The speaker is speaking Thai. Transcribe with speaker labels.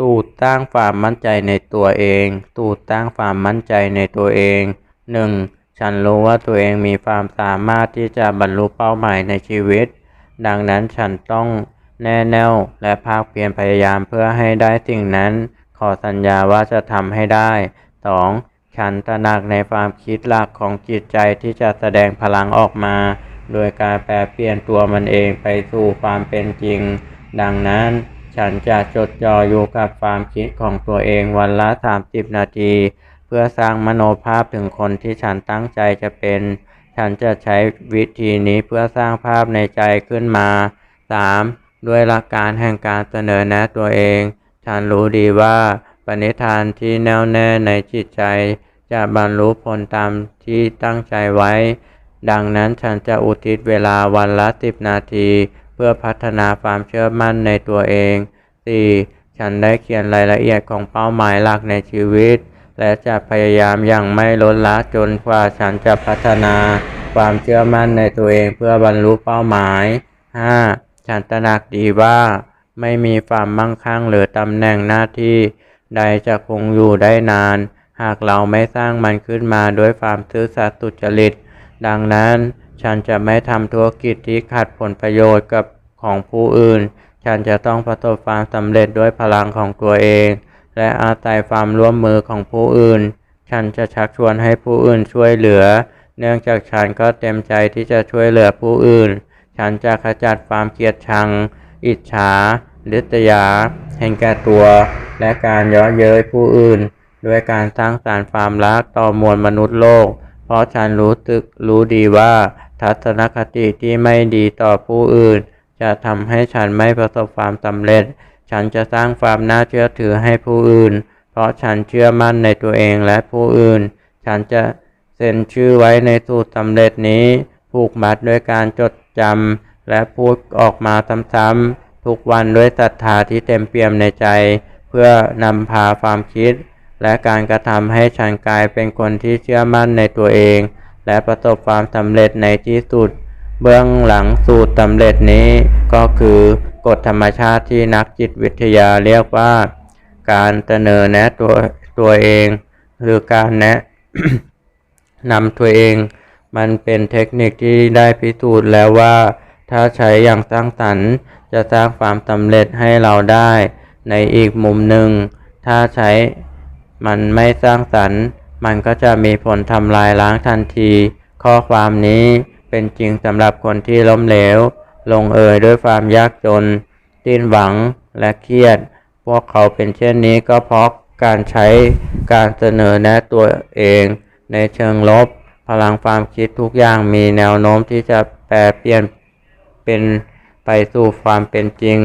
Speaker 1: ตูดตั้งความมั่นใจในตัวเอง ตูดตั้งความมั่นใจในตัวเอง 1. ฉันรู้ว่าตัวเองมีความสามารถที่จะบรรลุเป้าหมายในชีวิต ดังนั้นฉันต้องแน่แน่วและภาคเพียรพยายามเพื่อให้ได้สิ่งนั้น ขอสัญญาว่าจะทำให้ได้ 2. ฉันตระหนักในความคิดหลักของจิตใจที่จะแสดงพลังออกมา โดยการแปลเปลี่ยนตัวมันเองไปสู่ความเป็นจริง ดังนั้น ฉันจะจดจ่ออยู่กับความคิดของตัวเองวันละ 30 นาที เพื่อสร้างมโนภาพถึงคนที่ฉันตั้งใจจะเป็น ฉันจะใช้วิธีนี้เพื่อสร้างภาพในใจขึ้นมา 3. ด้วยหลักการแห่งการเสนอแนะตัวเอง ฉันรู้ดีว่าปณิธานที่แน่วแน่ในจิตใจ จะบรรลุผลตามที่ตั้งใจไว้ ดังนั้นฉันจะอุทิศเวลาวันละ 10 นาที เพื่อพัฒนาความเชื่อมั่นในตัวเอง 4. ฉันได้เขียนรายละเอียดของเป้าหมายหลักในชีวิต และจะพยายามอย่างไม่ลดละจนกว่าฉันจะพัฒนาความเชื่อมั่นในตัวเองเพื่อบรรลุเป้าหมาย 5. ฉันตระหนักดีว่า ไม่มีความมั่งคั่งหรือตำแหน่งหน้าที่ ใดจะคงอยู่ได้นาน หากเราไม่สร้างมันขึ้นมาด้วยความซื่อสัตย์สุจริต ดังนั้น ฉันจะไม่ทำธุรกิจที่ขัดผลประโยชน์กับของผู้อื่น ฉันจะต้องประสบความสำเร็จด้วยพลังของตัวเอง และอาศัยความร่วมมือของผู้อื่น ฉันจะชักชวนให้ผู้อื่นช่วยเหลือ เนื่องจากฉันก็เต็มใจที่จะช่วยเหลือผู้อื่น ฉันจะขจัดความเกลียดชัง อิจฉาลิษยาเห็นแก่ตัว และการย้อเย้ยผู้อื่น ด้วยการสร้างสรรค์ความรักต่อมวลมนุษย์โลก เพราะฉันรู้ตึกรู้ดีว่า ทัศนคติที่ไม่ดีต่อผู้อื่น จะทำให้ฉันไม่ประสบความสำเร็จ ฉันจะสร้างความน่าเชื่อถือให้ผู้อื่น เพราะฉันเชื่อมั่นในตัวเองและผู้อื่น ฉันจะเซ็นชื่อไว้ในสูตรสำเร็จนี้ผูกมัดด้วยการจดจำและพูดออกมาซ้ำๆทุกวันด้วยศรัทธาที่เต็มเปี่ยมในใจ เพื่อนำพาความคิด และการกระทำให้ฉันกลายเป็นคนที่เชื่อมั่นในตัวเอง และประสบความสำเร็จในที่สุด เบื้องหลังสูตรสำเร็จนี้ก็คือกฎธรรมชาติที่นักจิตวิทยาเรียกว่า การเสนอแนะตัวตัวเอง หรือการแนะนำตัวเอง มันเป็นเทคนิคที่ได้พิสูจน์แล้วว่า ถ้าใช้อย่างสร้างสรรค์ จะสร้างความสำเร็จให้เราได้ ในอีกมุมหนึ่ง ถ้าใช้มันไม่สร้างสรรค์ มันก็จะมีผลทำลายล้างทันที ข้อความนี้เป็นจริงสำหรับคนที่ล้มเหลว ลงเอยด้วยความยากจน สิ้นหวังและเครียด พวกเขาเป็นเช่นนี้ก็เพราะการใช้การเสนอแนะตัวเอง ในเชิงลบ พลังความคิดทุกอย่างมีแนวโน้มที่จะแปรเปลี่ยนเป็นไปสู่ความเป็นจริง